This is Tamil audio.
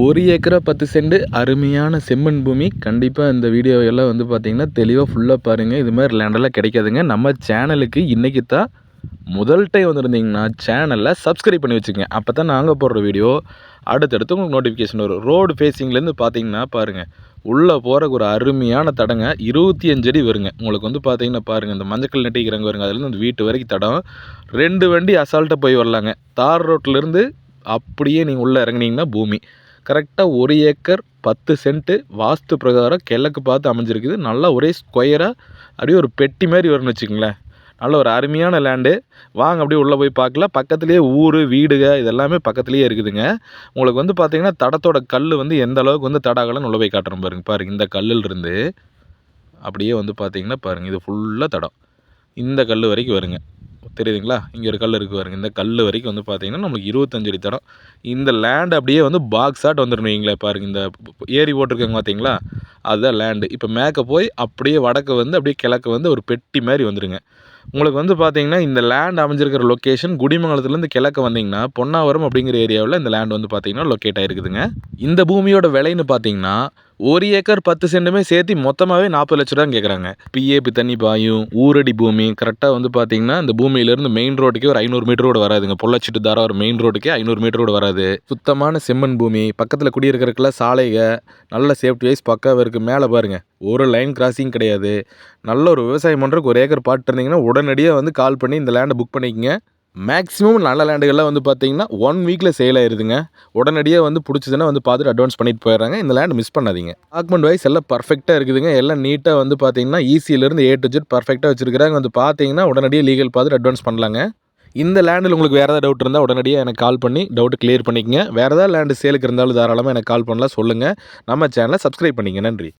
ஒரு ஏக்கரா பத்து சென்ட் அருமையான செம்மண் பூமி. கண்டிப்பாக இந்த வீடியோவெல்லாம் வந்து பார்த்தீங்கன்னா தெளிவாக ஃபுல்லாக பாருங்கள் இது மாதிரி லேண்டெல்லாம் கிடைக்காதுங்க. நம்ம சேனலுக்கு இன்றைக்கி தான் முதல் டைம் வந்திருந்தீங்கன்னா சேனலில் சப்ஸ்கிரைப் பண்ணி வச்சுக்கோங்க. அப்போ தான் நாங்கள் போடுற வீடியோ அடுத்தடுத்து உங்களுக்கு நோட்டிஃபிகேஷன் வரும். ரோடு ஃபேஸிங்லேருந்து பார்த்தீங்கன்னா பாருங்கள் உள்ளே போகிறக்கு ஒரு அருமையான தடங்க. இருபத்தி அஞ்சு அடி வருங்க. உங்களுக்கு வந்து பார்த்தீங்கன்னா பாருங்கள் இந்த மஞ்சக்கல் நெட்டிக்கிறாங்க வருங்க. அதுலேருந்து அந்த வீட்டு வரைக்கும் தடம். ரெண்டு வண்டி அசால்ட்டாக போய் வரலாங்க. தார் ரோட்லேருந்து அப்படியே நீங்கள் உள்ளே இறங்குனீங்கன்னா பூமி. கரெக்டாக ஒரு ஏக்கர் பத்து சென்ட்டு வாஸ்து பிரகாரம் கிழக்கு பார்த்து அமைஞ்சிருக்குது. நல்லா ஒரே ஸ்கொயராக அப்படியே ஒரு பெட்டி மாதிரி வரும்னு வச்சுக்கோங்களேன். நல்ல ஒரு அருமையான லேண்டு வாங்க அப்படியே உள்ளே போய் பார்க்கலாம். பக்கத்துலேயே ஊர் வீடுக இதெல்லாமே பக்கத்துலேயே இருக்குதுங்க. உங்களுக்கு வந்து பார்த்திங்கன்னா தடத்தோட கல் வந்து எந்த அளவுக்கு வந்து தடாகலன்னு உள்ளே போய் காட்டுறோம் பாருங்க. பாருங்க இந்த கல்லில் இருந்து அப்படியே வந்து பார்த்திங்கன்னா பாருங்கள் இது ஃபுல்லாக தடம். இந்த கல் வரைக்கும் வருங்க. தெரியுதுங்களா? இங்கே ஒரு கல் இருக்குது பாருங்கள் இந்த கல் வரைக்கும் வந்து பார்த்தீங்கன்னா நம்மளுக்கு இருபத்தஞ்சு அடி தடம். இந்த லேண்ட் அப்படியே வந்து பாக்ஸ் ஆட் வந்துடும் வைங்களேன் பாருங்க. இந்த ஏரி போட்டிருக்காங்க பார்த்தீங்களா அதுதான் லேண்டு இப்போ மேற்க போய் அப்படியே வடக்கு வந்து அப்படியே கிழக்கு வந்து ஒரு பெட்டி மாதிரி வந்துடுங்க உங்களுக்கு வந்து பார்த்தீங்கன்னா இந்த லேண்ட் அமைஞ்சிருக்கிற லொக்கேஷன் குடிமங்கலத்துலேருந்து கிழக்க வந்தீங்கன்னா பொன்னாவரம் அப்படிங்கிற ஏரியாவில் இந்த லேண்ட் வந்து பார்த்தீங்கன்னா லொக்கேட் ஆகிருக்குதுங்க இந்த பூமியோட விலைன்னு பார்த்தீங்கன்னா ஒரு ஏக்கர் பத்து சென்ட்டுமே சேர்த்து மொத்தமாகவே நாற்பது லட்ச ரூபா கேட்குறாங்க பிஏபி தண்ணி பாயும் ஊரடி பூமி. கரெக்டாக வந்து பார்த்தீங்கன்னா இந்த பூமியிலேருந்து மெயின் ரோட்டுக்கே ஒரு ஐநூறு மீட்டரோட வராதுங்க பொள்ளச்சிட்டு தாரா ஒரு மெயின் ரோட்டுக்கே ஐநூறு மீட்டரோட வராது. சுத்தமான செம்மண் பூமி. பக்கத்தில் குடியிருக்கிறதுக்குலாம் சாலைக நல்ல சேஃப்டி வைஸ் பக்காவாக இருக்குது மேலே பாருங்கள் ஒரு லைன் கிராசிங் கிடையாது. நல்ல ஒரு விவசாயம் பண்ணுறதுக்கு ஒரு ஏக்கர் பாட்டு இருந்தீங்கன்னா உடனடியாக வந்து கால் பண்ணி இந்த லேண்டை புக் பண்ணிக்கங்க. மேக்ஸிமம் நல்ல லேண்டுகள்லாம் வந்து பார்த்தீங்கன்னா ஒன் வீக்கில் சேல் ஆயிருதுங்க. உடனடியாக வந்து பிடிச்சதுன்னா வந்து பார்த்துட்டு அட்வான்ஸ் பண்ணிட்டு போயிடுறாங்க. இந்த லேண்ட் மிஸ் பண்ணாதீங்க. டாக்குமெண்ட் வைஸ் எல்லாம் பர்ஃபெக்டாக இருக்குதுங்க. எல்லாம் நீட்டாக வந்து பார்த்தீங்கன்னா ஈஸியிலேருந்து ஏ டு ஜெட் பர்ஃபெக்டாக வச்சுருக்காங்க வந்து பார்த்தீங்கன்னா உடனடியாக லீகல் பார்த்துட்டு அட்வான்ஸ் பண்ணலாங்க. இந்த லேண்டில் உங்களுக்கு வேறு ஏதாவது டவுட் இருந்தால் உடனடியாக எனக்கு கால் பண்ணி டவுட் கிளியர் பண்ணிக்கங்க. வேறு ஏதாவது லேண்டு சேலுக்கு இருந்தாலும் தாராளமாக எனக்கு கால் பண்ணலாம். சொல்லுங்கள் நம்ம சேனலை சப்ஸ்கிரைப் பண்ணிங்க நன்றி.